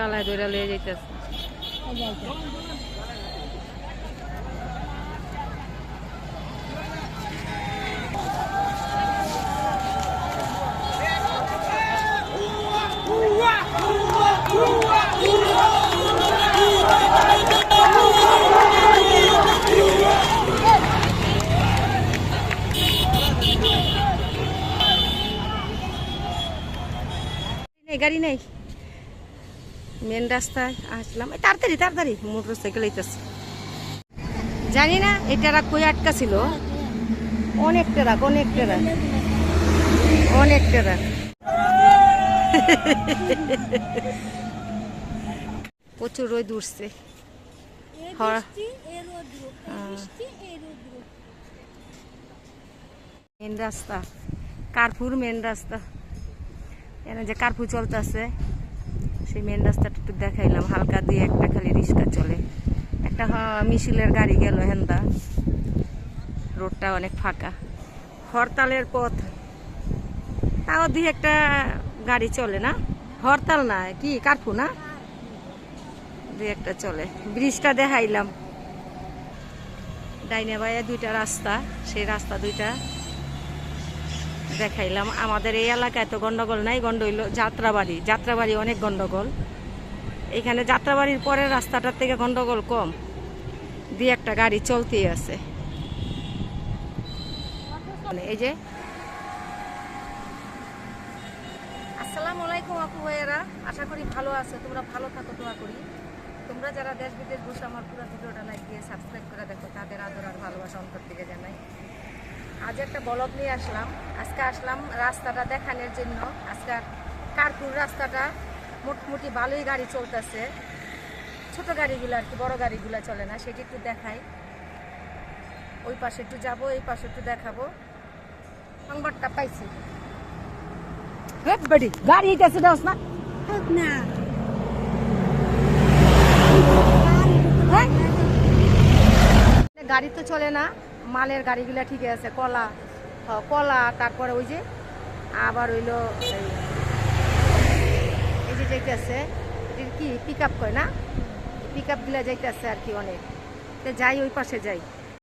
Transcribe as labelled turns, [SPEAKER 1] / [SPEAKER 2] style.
[SPEAKER 1] গালায় ধরে লয়ে যাইতেছে
[SPEAKER 2] এই যে এইটা।
[SPEAKER 1] নেই গাড়ি নেই মেন রাস্তায় আসলাম। তাড়াতাড়ি তাড়াতাড়ি, মোটর সাইকেল জানি না, এটা রাখ কই আটকা ছিল? অনেক টেরাক অনেক টেরাক অনেক টেরাক প্রচুর রোদ উঠছে। হ্যাঁ। মেন রাস্তা। কার্পুর মেন রাস্তা। এখানে যে কার্পু চলতেছে। সেই মেন রাস্তাটা একটু দেখাইলাম, হালকা দিয়ে একটা খালি রিক্সা চলে। একটা মিছিলের গাড়ি গেল হেন্দা। রোডটা অনেক ফাঁকা। হরতালের পথ। তাও দুই একটা গাড়ি চলে না? হরতাল না, কি? কার্পু না? দুই একটা চলে। ব্রিজটা দেখাইলাম। ডাইনে বাইরে দুইটা রাস্তা, সেই রাস্তা দুইটা। দেখাইলাম। আমাদের এই এলাকায় তো গন্ডগোল নাই গন্ড হইল যাত্রাবাড়ি। যাত্রাবাড়ি অনেক গন্ডগোল। এখানে যাত্রাবাড়ির পরের রাস্তাটার থেকে গন্ডগোল কম। দুই একটা গাড়ি চলতেই আছে। এই যে। আসসালামু আলাইকুম আপু ভাইয়েরা। আশা করি ভালো আছে। তোমরা ভালো থাকো, দোয়া করি। তোমরা যারা দেশ বিদেশ বসে আমার পুরো ভিডিওটা লাইক দিয়ে সাবস্ক্রাইব করে দেখো। তাদের আদর আর ভালোবাসা অন্তর থেকে জানাই। আজ একটা বলক নিয়ে আসলাম। আজকে আসলাম রাস্তাটা দেখানোর জন্য। আজকে কার্পুর রাস্তাটা মোটামুটি ভালোই গাড়ি চলতেছে। ছোট গাড়িগুলো আর কি বড় গাড়িগুলো চলে না সেটি একটু দেখাই। ওই পাশে একটু যাব এই পাশে একটু দেখাবো। সংবাদটা পাইছি। গাড়ি গেছে না?
[SPEAKER 2] না।
[SPEAKER 1] হ্যাঁ? গাড়ি তো চলে না। মালের গাড়িগুলা ঠিক আছে, কলা কলা, তারপরে ওই যে আবার হইল এই- যে যাইতেছে কি পিক আপ কয় না? পিক আপগুলা যাইতেছে আর কি অনেক। তো যাই ওই পাশে যাই।